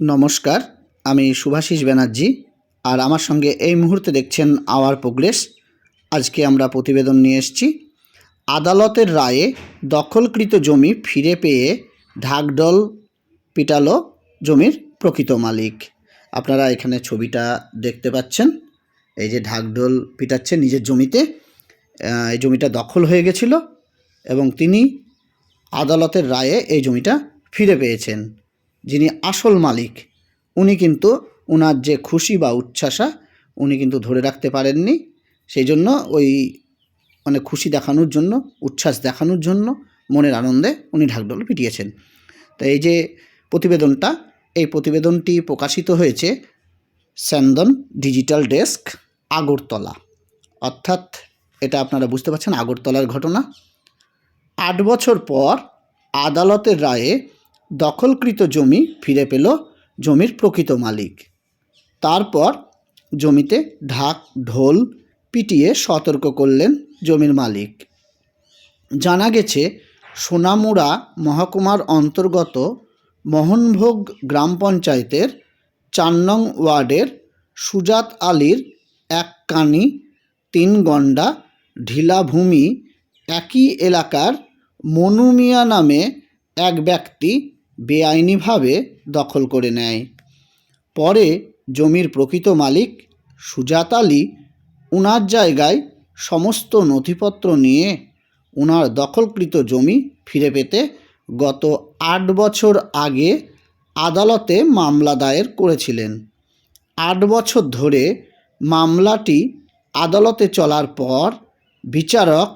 নমস্কার, আমি শুভাশিস ব্যানার্জি, আর আমার সঙ্গে এই মুহূর্তে দেখছেন আওয়ার প্রোগ্রেস। আজকে আমরা প্রতিবেদন নিয়ে এসেছি। আদালতের রায়ে দখলকৃত জমি ফিরে পেয়ে ঢাকডল পিটালো জমির প্রকৃত মালিক। আপনারা এখানে ছবিটা দেখতে পাচ্ছেন। এই যে ঢাকডোল পিটাচ্ছে নিজের জমিতে। এই জমিটা দখল হয়ে গেছিল এবং তিনি আদালতের রায়ে এই জমিটা ফিরে পেয়েছেন। যিনি আসল মালিক, উনি কিন্তু ওনার যে খুশি বা উচ্ছ্বাসা, উনি কিন্তু ধরে রাখতে পারেননি। সেই জন্য ওই মানে খুশি দেখানোর জন্য, উচ্ছ্বাস দেখানোর জন্য মনের আনন্দে উনি ঢাকঢোল পিটিয়েছেন। তো এই যে প্রতিবেদনটা, এই প্রতিবেদনটি প্রকাশিত হয়েছে স্যান্দন ডিজিটাল ডেস্ক, আগরতলা। অর্থাৎ এটা আপনারা বুঝতে পারছেন আগরতলার ঘটনা। আট বছর পর আদালতের রায়ে দখলকৃত জমি ফিরে পেল জমির প্রকৃত মালিক। তারপর জমিতে ঢাক, ঢোল পিটিয়ে সতর্ক করলেন জমির মালিক। জানা গেছে, সোনামুড়া মহকুমার অন্তর্গত মোহনভোগ গ্রাম পঞ্চায়েতের চার নং ওয়ার্ডের সুজাত আলীর এক কানি, তিন গন্ডা, ঢিলাভূমি একই এলাকার মনুমিয়া নামে এক ব্যক্তি বেআইনিভাবে দখল করে নেয়। পরে জমির প্রকৃত মালিক সুজাত আলী উনার জায়গায় সমস্ত নথিপত্র নিয়ে উনার দখলকৃত জমি ফিরে পেতে গত আট বছর আগে আদালতে মামলা দায়ের করেছিলেন। আট বছর ধরে মামলাটি আদালতে চলার পর বিচারক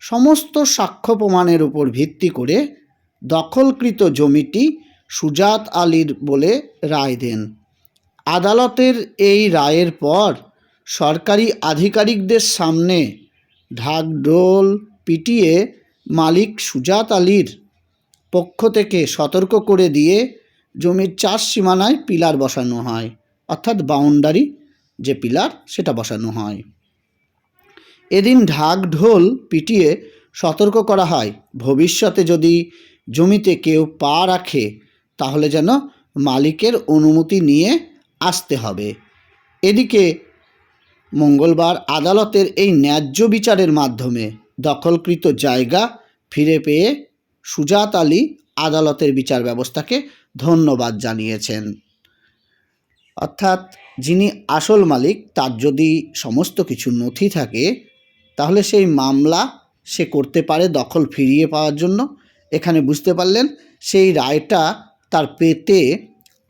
সমস্ত সাক্ষ্য প্রমাণের উপর ভিত্তি করে দখলকৃত জমিটি সুজাত আলীর বলে রায় দেন। আদালতের এই রায়ের পর সরকারি আধিকারিকদের সামনে ঢাকঢোল পিটিয়ে মালিক সুজাত আলীর পক্ষ থেকে সতর্ক করে দিয়ে জমির চার সীমানায় পিলার বসানো হয়, অর্থাৎ বাউন্ডারি যে পিলার সেটা বসানো হয়। এদিন ঢাক ঢোল পিটিয়ে সতর্ক করা হয়। ভবিষ্যতে যদি জমিতে কেউ পা রাখে, তাহলে যেন মালিকের অনুমতি নিয়ে আসতে হবে। এদিকে মঙ্গলবার আদালতের এই ন্যায্য বিচারের মাধ্যমে দখলকৃত জায়গা ফিরে পেয়ে সুজাত আলী আদালতের বিচার ব্যবস্থাকে ধন্যবাদ জানিয়েছেন। অর্থাৎ যিনি আসল মালিক, তার যদি সমস্ত কিছু নথি থাকে, তাহলে সেই মামলা সে করতে পারে দখল ফিরিয়ে পাওয়ার জন্য। এখানে বুঝতে পারলেন, সেই রায়টা তার পেতে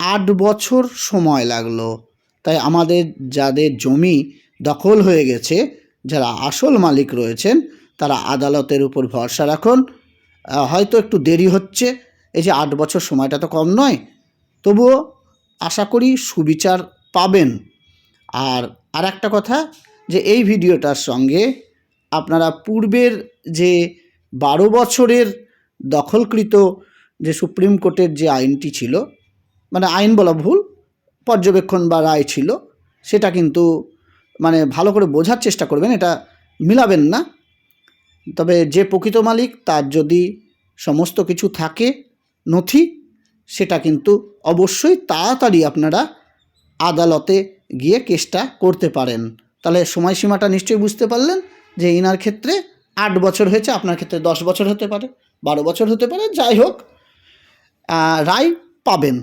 আট বছর সময় লাগল। তাই আমাদের যাদের জমি দখল হয়ে গেছে, যারা আসল মালিক রয়েছেন, তারা আদালতের উপর ভরসা রাখুন। হয়তো একটু দেরি হচ্ছে, এই যে আট বছর সময়টা তো কম নয়, তবুও আশা করি সুবিচার পাবেন। আর আর একটা কথা, যে এই ভিডিওটার সঙ্গে আপনারা পূর্বের যে বারো বছরের দখলকৃত যে সুপ্রিম কোর্টের যে আইনটি ছিল মানে আইন বলা ভুল, পর্যবেক্ষণ বা রায় ছিল, সেটা কিন্তু মানে ভালো করে বোঝার চেষ্টা করবেন, এটা মিলাবেন না। তবে যে প্রকৃত মালিক, তার যদি সমস্ত কিছু থাকে নথি, সেটা কিন্তু অবশ্যই তাড়াতাড়ি আপনারা আদালতে গিয়ে কেসটা করতে পারেন। তাহলে সময়সীমাটা নিশ্চয়ই বুঝতে পারলেন যে ইনার ক্ষেত্রে আট বছর হয়েছে, আপনার ক্ষেত্রে দশ বছর হতে পারে। বারো বছর হতে পারে, যাই হোক রায় পাবেন,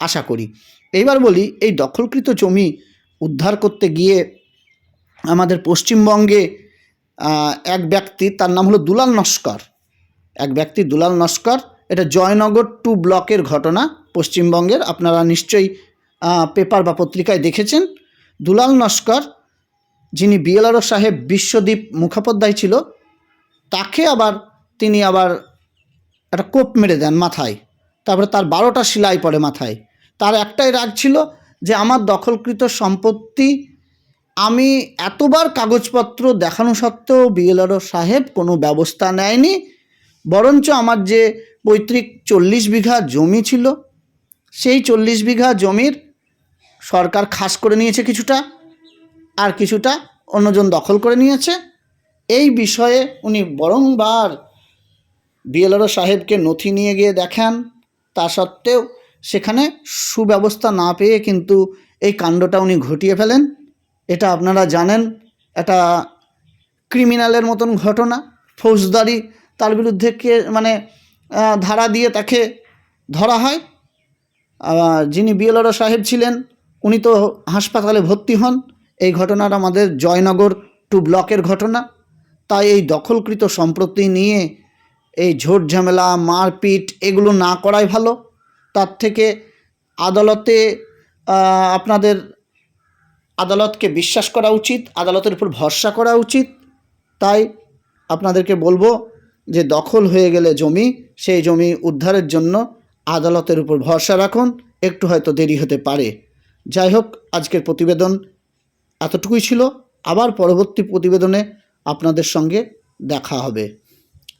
আশা করি। এইবার বলি, এই দখলকৃত জমি উদ্ধার করতে গিয়ে আমাদের পশ্চিমবঙ্গে এক ব্যক্তি, তার নাম হলো দুলাল নস্কর। এক ব্যক্তি, দুলাল নস্কর, এটা জয়নগর টু ব্লকের ঘটনা, পশ্চিমবঙ্গের, আপনারা নিশ্চয়ই পেপার বা পত্রিকায় দেখেছেন। দুলাল নস্কর, যিনি বিএলআরও সাহেব বিশ্বদীপ মুখোপাধ্যায় ছিল, তাকে আবার তিনি আবার একটা কোপ মেরে দেন মাথায়। তারপরে তার বারোটা সেলাই পড়ে মাথায়। তার একটাই রাগ ছিল যে আমার দখলকৃত সম্পত্তি আমি এতবার কাগজপত্র দেখানো সত্ত্বেও বিএলআরও সাহেব কোনো ব্যবস্থা নেয়নি, বরঞ্চ আমার যে পৈতৃক চল্লিশ বিঘা জমি ছিল, সেই চল্লিশ বিঘা জমির সরকার খাস করে নিয়েছে কিছুটা আর কিছুটা অন্যজন দখল করে নিয়েছে। এই বিষয়ে উনি বরংবার বিএলআরও সাহেবকে নথি নিয়ে গিয়ে দেখান। তা সত্ত্বেও সেখানে সুব্যবস্থা না পেয়ে কিন্তু এই কাণ্ডটা উনি ঘটিয়ে ফেলেন। এটা আপনারা জানেন, এটা ক্রিমিনালের মতন ঘটনা। ফৌজদারি তার বিরুদ্ধে কে মানে ধারা দিয়ে তাকে ধরা হয়। যিনি বিএলআরও সাহেব ছিলেন, উনি তো হাসপাতালে ভর্তি হন। এই ঘটনাটা আমাদের জয়নগর টু ব্লকের ঘটনা। তাই এই দখলকৃত সম্পত্তি নিয়ে এই ঝোট ঝামেলা, মারপিট এগুলো না করাই ভালো। তার থেকে আদালতে আপনাদের আদালতকে বিশ্বাস করা উচিত, আদালতের উপর ভরসা করা উচিত। তাই আপনাদেরকে বলব যে দখল হয়ে গেলে জমি, সেই জমি উদ্ধারের জন্য আদালতের উপর ভরসা রাখুন। একটু হয়তো দেরি হতে পারে। যাই হোক, আজকের প্রতিবেদন এতটুকুই ছিল। আবার পরবর্তী প্রতিবেদনে আপনাদের সঙ্গে দেখা হবে।